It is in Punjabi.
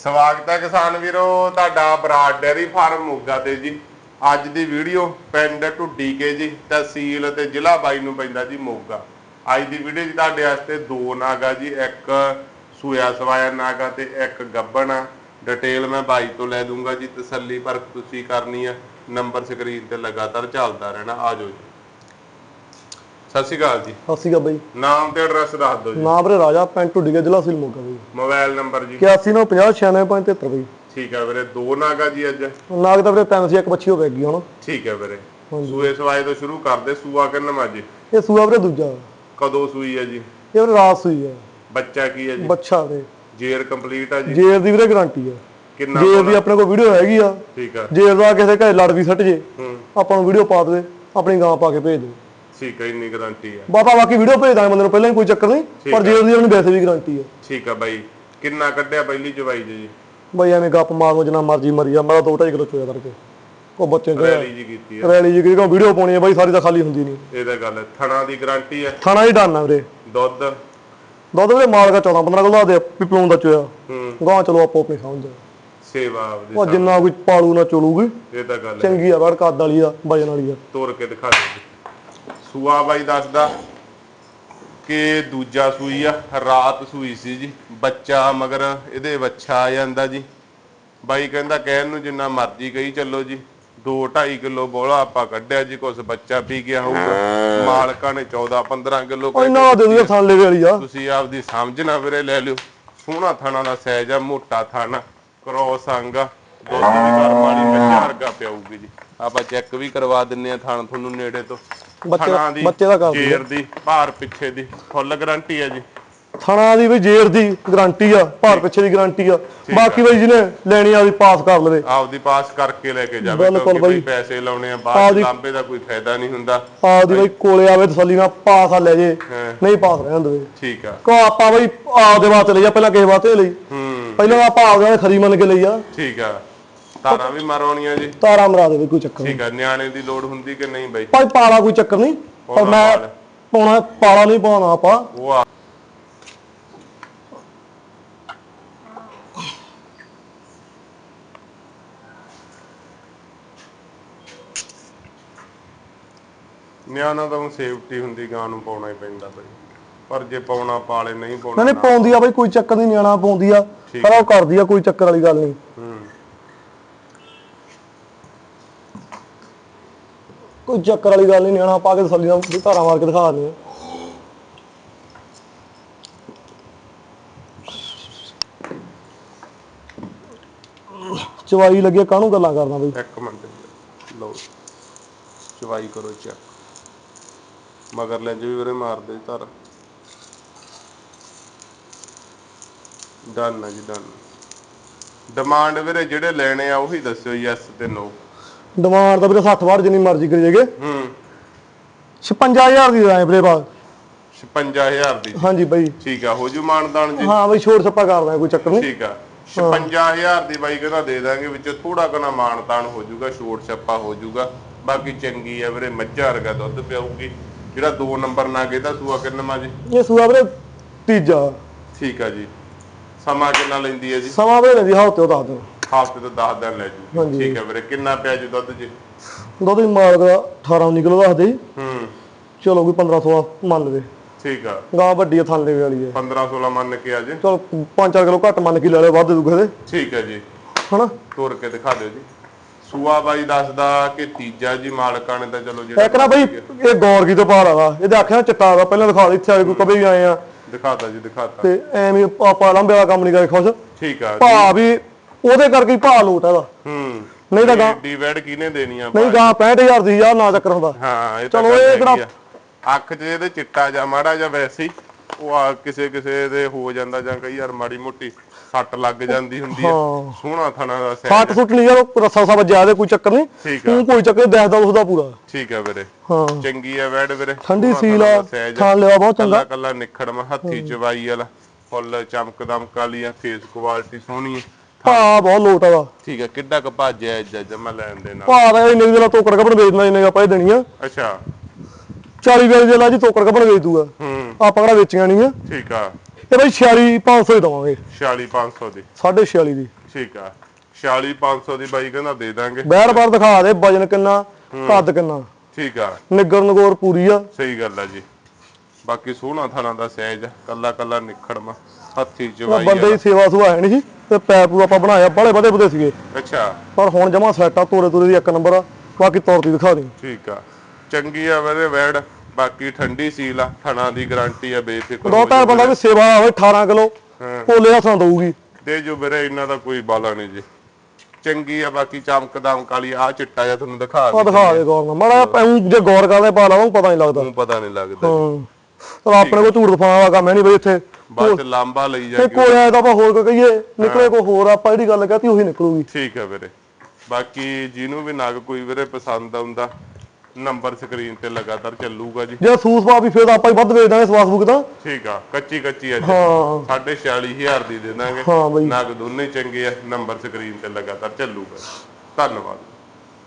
ਸਵਾਗਤ ਹੈ ਕਿਸਾਨ ਵੀਰੋ, ਤੁਹਾਡਾ ਬਰਾਡ ਡੈਰੀ ਫਾਰਮ ਮੋਗਾ ਤੇ ਜੀ। ਅੱਜ ਦੀ ਵੀਡੀਓ ਪਿੰਡ ਢੁੱਡੀ ਕੇ ਜੀ, ਤਹਿਸੀਲ ਤੇ ਜ਼ਿਲ੍ਹਾ ਬਾਈ ਨੂੰ ਪੈਂਦਾ ਜੀ ਮੋਗਾ। ਅੱਜ ਦੀ ਵੀਡੀਓ ਜੀ ਤੁਹਾਡੇ ਵਾਸਤੇ ਦੋ ਨਾਗਾ ਜੀ, ਇੱਕ ਸੂਆ ਸਵਾਇਆ ਨਾਗਾ ਤੇ ਇੱਕ ਗੱਬਣ ਆ। ਡਿਟੇਲ ਮੈਂ ਬਾਈ ਤੋਂ ਲੈ ਦੂੰਗਾ ਜੀ, ਤਸੱਲੀ ਪਰ ਤੁਸੀਂ ਕਰਨੀ ਆ। ਨੰਬਰ ਸਕਰੀਨ ਤੇ ਲਗਾਤਾਰ ਚੱਲਦਾ ਰਹਿਣਾ, ਆ ਜਾਓ ਜੀ। ਸਤਿ ਸ਼੍ਰੀ ਅਕਾਲ ਜੀ। ਸਤਿ ਸ਼੍ਰੀ ਅਕਾਲ ਬਾਈ। ਨਾਮ ਤੇ ਐਡਰੈਸ ਦੱਸ ਦਿਓ ਜੀ। ਨਾਮ ਵੀਰੇ ਰਾਜਾ ਪਿੰਡ ਢੁੱਡੀਗਾ ਜ਼ਿਲ੍ਹਾ ਸਿਲ ਮੋਗਾ ਬਾਈ। ਮੋਬਾਈਲ ਨੰਬਰ ਜੀ। 8195096573 ਬਾਈ। ਠੀਕ ਹੈ ਵੀਰੇ ਦੋ ਨਾਗਾ ਜੀ ਅੱਜ। ਨਾਗ ਤਾਂ ਵੀਰੇ ਤਿੰਨ ਸੀ ਇੱਕ ਬੱਚੀ ਹੋ ਪੈਗੀ ਹੁਣ। ਠੀਕ ਹੈ ਵੀਰੇ। ਸੂਏ ਸਵਾਏ ਤੋਂ ਸ਼ੁਰੂ ਕਰਦੇ ਸੂਆ ਕਿੰਨਾ ਮਾਜੀ ਇਹ ਸੂਆ ਵੀਰੇ ਦੂਜਾ। ਕਦੋਂ ਸੂਈ ਹੈ ਜੀ? ਇਹ ਵੀਰੇ ਰਾਤ ਸੂਈ ਹੈ। ਬੱਚਾ ਕੀ ਹੈ ਜੀ? ਬੱਚਾ ਦੇ ਜੇਰ ਕੰਪਲੀਟ ਆ ਜੀ? ਜੇਰ ਦੀ ਵੀਰੇ ਗਾਰੰਟੀ ਹੈ ਕਿੰਨਾ ਜੇਰ ਦੀ ਆਪਣੇ ਕੋਲ ਵੀਡੀਓ ਹੈਗੀ ਆ। ਠੀਕ ਆ। ਜੇਰ ਦਾ ਕਿਸੇ ਘਰੇ ਲੜ ਵੀ ਸੱਟ ਜੇ। ਹੂੰ। ਆਪਾਂ ਨੂੰ ਵੀਡੀਓ ਪਾ ਦੇਵੇ। ਆਪਣੀ ਗਾਂ ਪਾ ਕੇ ਭੇਜ ਦੇ ਠੀਕ ਹੈ ਇੰਨੀ ਗਾਰੰਟੀ ਆ ਬਾਬਾ ਬਾਕੀ ਵੀਡੀਓ ਭੇਜ ਦਾਂਗੇ ਬੰਦੇ ਨੂੰ ਪਹਿਲਾਂ ਹੀ ਕੋਈ ਚੱਕਰ ਨਹੀਂ ਪਰ ਜੇਰ ਦੀ ਆਪਣੀ ਵੈਸੇ ਵੀ ਗਾਰੰਟੀ ਹੈ। ਠੀਕ ਆ ਬਾਈ ਕਿੰਨਾ ਕੱਢਿਆ ਪਹਿਲੀ ਚਵਾਈ 'ਚ ਜੀ? ਬਾਈ ਐਵੇਂ ਗੱਪ ਮਾਰੋ ਜਿੰਨਾ ਮਰਜ਼ੀ ਮਰੀ ਆ ਮੇਰਾ 2.5 ਕਿਲੋ ਚੋਇਆ ਕਰਕੇ। ਉਹ ਬੱਚੇ ਦੇ ਰੈਲੀ ਜੀ ਕੀਤੀ ਆ ਰੈਲੀ ਜੀ ਕਿਉਂ ਵੀਡੀਓ ਪਾਉਣੀ ਹੈ ਬਾਈ ਸਾਰੀ ਤਾਂ ਖਾਲੀ ਹੁੰਦੀ ਨਹੀਂ। ਇਹਦਾ ਗੱਲ ਹੈ ਥਣਾ ਦੀ ਗਾਰੰਟੀ ਹੈ। ਥਾਣਾ ਹੀ ਡਾਨਾ ਵੀਰੇ। ਦੁੱਧ? ਦੁੱਧ ਵੀਰੇ ਮਾਲ ਦਾ 14 15 ਕਿਲੋ ਦਾ ਪਿਪਲੋਂ ਦਾ ਚੋਇਆ। ਹੂੰ। ਗਾਂ ਚਲੋ ਆਪੋ ਆਪਣੀ ਸਮਝ ਸੇਵਾ ਆਪਦੀ ਉਹ ਜਿੰਨਾ ਕੋਈ ਪਾਲੂ ਨਾ ਚੋਲੂਗੀ। ਇਹ ਤਾਂ ਗੱਲ ਹੈ। ਚੰਗੀ ਆ ਵੜ ਕੱਦ ਵਾਲੀ ਆ ਵਜਨ ਵਾਲੀ ਆ। ਤੋੜ ਕੇ ਦਿਖਾ ਦੇ। ਜੀ ਸੂਆ ਬਾਈ ਦੱਸਦਾ ਕਿ ਦੂਜਾ ਸੂਈ ਆ ਰਾਤ ਸੂਈ ਸੀ ਜੀ ਬੱਚਾ ਮਗਰ ਇਹਦੇ ਵੱਛਾ ਆ ਜਾਂਦਾ ਜੀ। ਬਾਈ ਕਹਿੰਦਾ ਕਹਿਣ ਨੂੰ ਜਿੰਨਾ ਮਰਜ਼ੀ ਕਹੀ ਚੱਲੋ ਜੀ 2 2.5 ਕਿਲੋ ਬੋਲਾ ਆਪਾਂ ਕੱਢਿਆ ਜੀ ਕੁਛ ਬੱਚਾ ਪੀ ਗਿਆ ਹੋਊਗਾ ਮਾਲਕਾਂ ਨੇ 14 15 ਕਿਲੋ ਉਹ ਇਹਨਾਂ ਦਾ ਦੇ ਦੂਗਾ ਥਾਂ ਲੈਵੇ ਵਾਲੀ ਆ। ਤੁਸੀਂ ਆਪਦੀ ਸਮਝ ਨਾ ਵੀਰੇ ਲੈ ਲਿਓ। ਸੋਹਣਾ ਥਾਣਾ ਦਾ ਸਾਈਜ਼ ਆ ਮੋਟਾ ਥਾਣਾ ਕ੍ਰੋਸ ਅੰਗ ਦੁੱਧ ਵੀ ਕਰਮ ਵਾਲੀ ਮੱਝਾਂ ਵਰਗਾ ਪਿਆਊਗੀ ਜੀ। ਆਪਾਂ ਚੈੱਕ ਵੀ ਕਰਵਾ ਦਿੰਨੇ ਆ ਥਾਣ ਤੁਹਾਨੂੰ ਨੇੜੇ ਤੋਂ। ਬੱਚੇ ਥਣਾ ਦੀ ਬੱਚੇ ਦਾ ਕਰ ਦਿਓ। ਜੇਰ ਦੀ ਭਾਰ ਪਿੱਛੇ ਦੀ ਫੁੱਲ ਗਾਰੰਟੀ ਹੈ ਜੀ। ਥਾਣਾ ਦੀ ਵੀ ਜੇਰ ਦੀ ਗਾਰੰਟੀ ਆ ਭਾਰ ਪਿੱਛੇ ਦੀ ਗਾਰੰਟੀ ਆ। ਬਾਕੀ ਬਈ ਜਿਹਨੇ ਲੈਣੀ ਆ ਉਹਦੀ ਪਾਸ ਕਰ ਲਵੇ। ਆਪਦੀ ਪਾਸ ਕਰਕੇ ਲੈ ਕੇ ਜਾਵੇ ਬਿਲਕੁਲ ਕਿਉਂਕਿ ਬਈ। ਬਾਈ। ਪੈਸੇ ਲਾਉਣੇ ਆ ਬਾਅਦ ਆਪਦੀ- ਲਾਂਬੇ ਦਾ ਕੋਈ ਫਾਇਦਾ ਨਹੀਂ ਹੁੰਦਾ। ਆਪਦੀ ਬਈ। ਕੋਲੇ ਆਵੇ ਤਸੱਲੀ ਨਾਲ ਪਾਸ ਆ ਲੈ ਜੇ ਹਾਂ। ਨਹੀਂ ਪਾਸ ਰਹਿਣ ਦੇਵੇ। ਠੀਕ ਆ। ਕੋ ਆਪਾਂ ਬਈ ਆਪਦੇ ਵਾਸਤੇ ਲਈ ਆ ਪਹਿਲਾਂ ਕਿਸੇ ਵਾਸਤੇ ਲਈ। ਹੂੰ। ਪਹਿਲਾਂ ਆਪਾਂ ਆਪਦੇ ਵਾਸਤੇ ਖਰੀ ਮੰਨ ਕੇ ਲਈ ਆ। ਠੀਕ ਆ। ਤਾਰਾਂ ਵੀ ਮਾਰਉਣੀਆਂ ਜੀ। ਤਾਰਾ ਮਰਾ ਦੇ ਕੋਈ ਚੱਕਰ ਨਹੀਂ। ਠੀਕ ਆ ਨਿਆਣੇ ਦੀ ਲੋੜ ਹੁੰਦੀ ਕਿ ਨਹੀਂ ਬਾਈ? ਭਾਈ ਪਾਲਾ ਕੋਈ ਚੱਕਰ ਨਹੀਂ। ਪਰ ਮੈਂ। ਪਾਉਣਾ ਪਾਲਾ ਨਹੀਂ ਪਾਉਣਾ ਆਪਾਂ। ਉਹ ਆ। ਨਿਆਣਾ ਤਾਂ ਸੇਫਟੀ ਹੁੰਦੀ ਗਾਂ ਨੂੰ ਪਾਉਣਾ ਹੀ ਪੈਂਦਾ ਬਈ। ਪਰ ਜੇ ਪਾਉਣਾ ਪਾਲੇ ਨਹੀਂ ਪਾਉਣਾ ਨਹੀਂ। ਪਾਉਂਦੀ ਆ ਬਈ ਕੋਈ ਚੱਕਰ ਨਹੀਂ ਨਿਆਣਾ ਪਾਉਂਦੀ ਆ। ਪਰ ਉਹ ਕਰਦੀ ਆ ਕੋਈ ਚੱਕਰ ਵਾਲੀ ਗੱਲ ਨਹੀਂ। ਕੋਈ ਚੱਕਰ ਵਾਲੀ ਗੱਲ ਨਹੀਂ ਨਿਆਣਾ ਪਾ ਕੇ ਤਸੱਲੀ ਨਾਲ ਧਾਰਾ ਮਾਰ ਕੇ ਦਿਖਾ ਦਿੰਦੇ ਆ। ਚਵਾਈ ਲੱਗੇ ਕਾਹਨੂੰ ਗੱਲਾਂ ਕਰਦਾ ਬਈ? ਇੱਕ ਮਿੰਟ, ਲਓ, ਚਵਾਈ ਕਰੋ ਚੈੱਕ ਮਗਰ ਲੈਂਜ ਵੀ ਵੀਰੇ ਮਾਰਦੇ ਧਰ। ਡਨ ਆ ਜੀ ਡਨ ਡਿਮਾਂਡ ਵੀਰੇ ਜਿਹੜੇ ਲੈਣੇ ਆ, ਉਹੀ ਦੱਸਿਓ ਯੈਸ ਤੇ ਨੋ ਡਿਮਾਂਡ ਤਾਂ ਵੀਰੇ 60 ਵਾਰ ਜਿੰਨੀ ਮਰਜ਼ੀ ਕਰੀ ਜਾਗੇ ਹੂੰ। 56000 ਦੀ ਆਏ ਵੀਰੇ ਬਾਅਦ 56000 ਦੀ। ਹਾਂਜੀ ਬਈ। ਠੀਕ ਆ ਹੋ ਜੂ ਮਾਨਦਾਨ ਜੀ। ਹਾਂ ਬਈ ਛੋਟ ਛੱਪਾ ਕਰਦਾ ਕੋਈ ਚੱਕਰ ਨਹੀਂ ਠੀਕ ਆ। 56000 ਦੀ ਬਾਈ ਕਹਿੰਦਾ ਦੇ ਦਾਂਗੇ ਵਿੱਚ ਥੋੜਾ ਕਨਾ ਮਾਨਤਾਨ ਹੋ ਜਾਊਗਾ ਛੋਟ ਛੱਪਾ ਹੋ ਜਾਊਗਾ ਬਾਕੀ ਚੰਗੀ ਆ ਵੀਰੇ ਮੱਝਾਂ ਵਰਗਾ ਦੁੱਧ ਪਿਆਊਗੀ। ਜਿਹੜਾ 2 ਨੰਬਰ ਨਾ ਇਹਦਾ ਸੂਆ ਕਿੰਨਾ ਜੀ? ਇਹ ਸੂਆ ਵੀਰੇ ਤੀਜਾ। ਠੀਕ ਆ ਜੀ। ਸਮਾਂ ਕਿੰਨਾ ਲੈਂਦੀ ਹੈ ਜੀ? ਸਮਾਂ ਵੀਰੇ ਦੀ ਹਫ਼ਤੇ ਉਹ ਦੱਸ ਦਿਓ ਹਫ਼ਤੇ ਤੋਂ 10 ਦਿਨ ਲੈ ਜੂ। ਹਾਂਜੀ। ਠੀਕ ਹੈ ਵੀਰੇ ਕਿੰਨਾ ਪਿਆ ਜੀ ਦੁੱਧ ਜੀ? ਦੁੱਧ ਦੀ ਮਾਲਕ ਦਾ 18 19 ਕਿਲੋ ਦੱਸਦੇ ਜੀ। ਹੂੰ। ਚਲੋ ਕੋਈ 15 16 ਮੰਨ ਲਵੇ। ਠੀਕ ਆ। ਗਾਂ ਵੱਡੀ ਆ ਥਾਂ ਲੈਵੇ ਵਾਲੀ ਹੈ 15 16 ਮੰਨ ਕੇ ਆ ਜੀ। ਚਲ 5-4 ਕਿਲੋ ਘੱਟ ਮੰਨ ਕੇ ਲੈ ਲਿਓ ਵੱਧ ਦੇ ਦੂਗੇ ਇਹਦੇ। ਠੀਕ ਹੈ ਜੀ। ਹਨਾ? ਤੋਰ ਕੇ ਦਿਖਾ ਦਿਓ ਜੀ। ਸੂਆ ਬਾਈ ਦੱਸਦਾ ਕਿ ਤੀਜਾ ਜੀ ਮਾਲਕਾਂ ਨੇ ਤਾਂ ਚਲੋ ਜਿਹੜਾ ਇੱਕ ਨਾ ਬਈ ਇਹ ਗੌਰਗੀ ਤੋਂ ਪਾਰ ਆਗਾ ਇਹਦੇ ਆਖਿਆ ਚਿੱਟਾ ਦਾ ਪਹਿਲਾਂ ਦਿਖਾ ਦੇ ਇੱਥੇ ਆ ਕੇ ਕੋਈ ਕਦੇ ਵੀ ਆਏ ਆ। ਦਿਖਾਤਾ ਜੀ ਦਿਖਾਤਾ। ਤੇ ਐਵੇਂ ਆਪਾਂ ਲੰਬੇ ਵਾਲਾ ਕੰਮ ਨਹੀਂ ਕਰੇ ਖੁਸ਼। ਠੀਕ ਆ ਭਾ ਵੀ ਉਹਦੇ ਕਰਕੇ ਹੀ ਭਾ ਲੋਟ ਇਹਦਾ। ਹੂੰ। ਨਹੀਂ ਤਾਂ ਗਾਂ ਡੀ ਵੈਡ ਕਿਹਨੇ ਦੇਣੀ ਆ ਨਹੀਂ ਗਾਂ 65000 ਦੀ ਯਾਰ ਨਾ ਚੱਕਰ ਹੁੰਦਾ। ਹਾਂ ਇਹ ਤਾਂ ਚਲੋ ਗੱਲ ਇਹ ਹੈਗੀ ਕਿਹੜਾ- ਆ। ਅੱਖ 'ਚ ਇਹਦੇ ਚਿੱਟਾ ਜਾਂ ਮਾੜਾ ਜਾਂ ਵੈਸੇ ਹੀ ਉਹ ਆ ਕਿਸੇ ਕਿਸੇ ਦੇ ਹੋ ਜਾਂਦਾ ਜਾਂ ਕਈ ਵਾਰ ਮਾੜੀ ਮੋਟੀ ਸੱਟ ਲੱਗ ਜਾਂਦੀ ਹੁੰਦੀ ਹਾਂ। ਸੋਹਣਾ ਥਣਾ ਦਾ ਸੈਟ। ਫਾਟ ਫੁੱਟ ਨਹੀਂ ਯਾਰ ਰੱਸਾ ਸਾ ਵੱਜਿਆ ਇਹਦੇ ਕੋਈ ਚੱਕਰ ਨਹੀਂ। ਠੀਕ ਆ। ਤੂੰ ਕੋਈ ਚੱਕਰ ਨੀ, ਦੇਖਦਾ ਉਸਦਾ ਪੂਰਾ। ਠੀਕ ਆ ਵੀਰੇ। ਹਾਂ। ਚੰਗੀ ਆ ਵੈਡ ਵੀਰੇ। ਠੰਡੀ ਸੋਹਣਾ ਸੀਲ ਥਣਾ ਆ ਦਾ ਖਾਣ ਲਿਆ ਬਹੁਤ ਚੰਗਾ। ਕੱਲਾ ਕੱਲਾ ਨਿਖੜਮ ਹੱਥੀ ਚਵਾਈ ਵਾਲਾ। ਫੁੱਲ ਚਮਕ ਦਮਕ ਵਾਲੀ ਆ ਫੇਸ ਕੁਆਲਿਟੀ ਸੋਹਣੀ ਆ। ਭਾ ਬਹੁਤ ਲੋਟ ਆਗਾ ਠੀਕ ਆ ਕਿੱਡਾ ਕੁ ਭਾਜਿਆ ਇੱਜਾ ਜਮਾ ਲੈਣ ਦੇ ਨਾਲ? ਭਾ ਦਾ ਇੰਨੇ ਦਿਨਾਂ ਤੋਕੜ ਕੱਪੜ ਵੇਚ ਦਿੰਦਾ ਇੰਨੇ ਆਪਾਂ ਇਹ ਦੇਣੀ ਆ। ਅੱਛਾ। 40 ਵੇਲੇ ਦੇ ਜੀ ਤੋਕੜ ਕੱਪੜ ਵੇਚ ਦੂਗਾ। ਹੂੰ। ਆਪਾਂ ਕਿਹੜਾ ਵੇਚੀਆਂ ਨਹੀਂ ਆ। ਠੀਕ ਆ। ਇਹ ਬਾਈ 46500 ਹੀ ਦਵਾਂਗੇ। 46500 ਦੀ। 46 ਦੀ। ਠੀਕ ਆ। 46500 ਦੀ ਬਾਈ ਕਹਿੰਦਾ ਦੇ ਦਾਂਗੇ। ਬਹਿਰ ਬਾਰ ਦਿਖਾ ਦੇ ਵਜਨ ਕਿੰਨਾ ਕੱਦ ਕਿੰਨਾ। ਠੀਕ ਆ। ਨਿੱਗਰ ਨਗੋਰ ਪੂਰੀ ਆ। ਸਹੀ ਗੱਲ ਆ ਜੀ। ਬਾਕੀ ਸੋਹਣਾ ਥਾਣਾ ਦਾ ਸਹਿਜ ਕੱਲਾ ਕੱਲਾ ਨਿਖੜਮਾ ਹੱਥੀ ਚਵਾਈ ਬੰਦੇ। ਦੀ ਸੇਵਾ ਸੁਭਾ ਹੈ ਨਹੀਂ ਸੀ ਤੇ ਪੈਰ ਪੂਰਾ ਆਪਾਂ ਬਣਾਇਆ ਬੜੇ ਵਧੇ ਵਧੇ ਸੀਗੇ। ਅੱਛਾ। ਪਰ ਹੁਣ ਜਮਾ ਸੈਟ ਤੋਰੇ ਤੋਰੇ ਦੀ ਇੱਕ ਨੰਬਰ ਆ ਬਾਕੀ ਤੌਰ ਤੇ ਦਿਖਾ ਦੇ ਠੀਕ ਆ। ਚੰਗੀ ਆ ਵੀਰੇ ਵੈੜ ਬਾਕੀ ਠੰਡੀ ਸੀਲ ਆ ਥਣਾ ਦੀ ਗਾਰੰਟੀ ਆ ਬੇਫਿਕਰ ਦੋ ਜਾਓ ਬੰਦਾ ਵੀ ਸੇਵਾ ਹੋਵੇ 18 ਕਿਲੋ। ਕੋਲੇ ਹੱਥਾਂ ਦਊਗੀ। ਦੇ ਜੋ ਵੀਰੇ ਇਹਨਾਂ ਦਾ ਕੋਈ ਬਾਲਾ ਨਹੀਂ ਜੀ। ਚੰਗੀ ਆ ਬਾਕੀ ਚਮਕਦਮ ਕਾਲੀ ਆ ਚਿੱਟਾ ਜਿਹਾ ਤੁਹਾਨੂੰ ਦਿਖਾ ਆ ਦਿਖਾ ਦੇ ਗੌਰ ਨਾਲ। ਮਾੜਾ ਪੈਉਂ ਜੇ ਗੌਰ ਕਰਦੇ ਪਾ ਲਾਵਾਂ ਪਤਾ ਨਹੀਂ ਲੱਗਦਾ। ਨੂੰ ਪਤਾ ਨਹੀਂ ਲੱਗਦਾ। ਤਾਂ ਆਪਣੇ ਕੋਲ ਝੂਠ ਦਫਾਉਣ ਵਾਲਾ ਕੰਮ ਹੈ ਨਹੀਂ ਬਈ ਇੱਥੇ। ਬਾਅਦ ਲਾਂਬਾ ਲਈ ਤੇ ਜਾ ਕੋਲੇ ਆਇਆ ਤਾਂ ਆਪਾਂ ਹੋਰ ਕੋ ਕਹੀਏ ਨਿਕਲੇ ਕੋ ਹੋਰ ਆਪਾਂ ਜਿਹੜੀ ਗੱਲ ਕਹਤੀ ਉਹੀ ਨਿਕਲੂਗੀ। ਠੀਕ ਹੈ ਵੀਰੇ। ਬਾਕੀ ਜਿਹਨੂੰ ਵੀ ਨਗ ਕੋਈ ਵੀਰੇ ਪਸੰਦ ਆਉਂਦਾ ਨੰਬਰ ਸਕਰੀਨ ਤੇ ਲਗਾਤਾਰ ਚੱਲੂਗਾ ਜੀ। ਜੇ ਸੂਸ ਪਾ ਵੀ ਫਿਰ ਤਾਂ ਆਪਾਂ ਹੀ ਵੱਧ ਵੇਚ ਦਾਂਗੇ ਸਵਾਸ ਬੁੱਕ ਤਾਂ। ਠੀਕ ਆ ਕੱਚੀ ਕੱਚੀ ਅੱਜ ਹਾਂ। ਸਾਢੇ 46000 ਦੀ ਦੇ ਦਾਂਗੇ। ਨਗ ਦੋਨੇ ਚੰਗੇ ਆ ਨੰਬਰ ਸਕਰੀਨ ਤੇ ਲਗਾਤਾਰ ਚੱਲੂਗਾ। ਧੰਨਵਾਦ।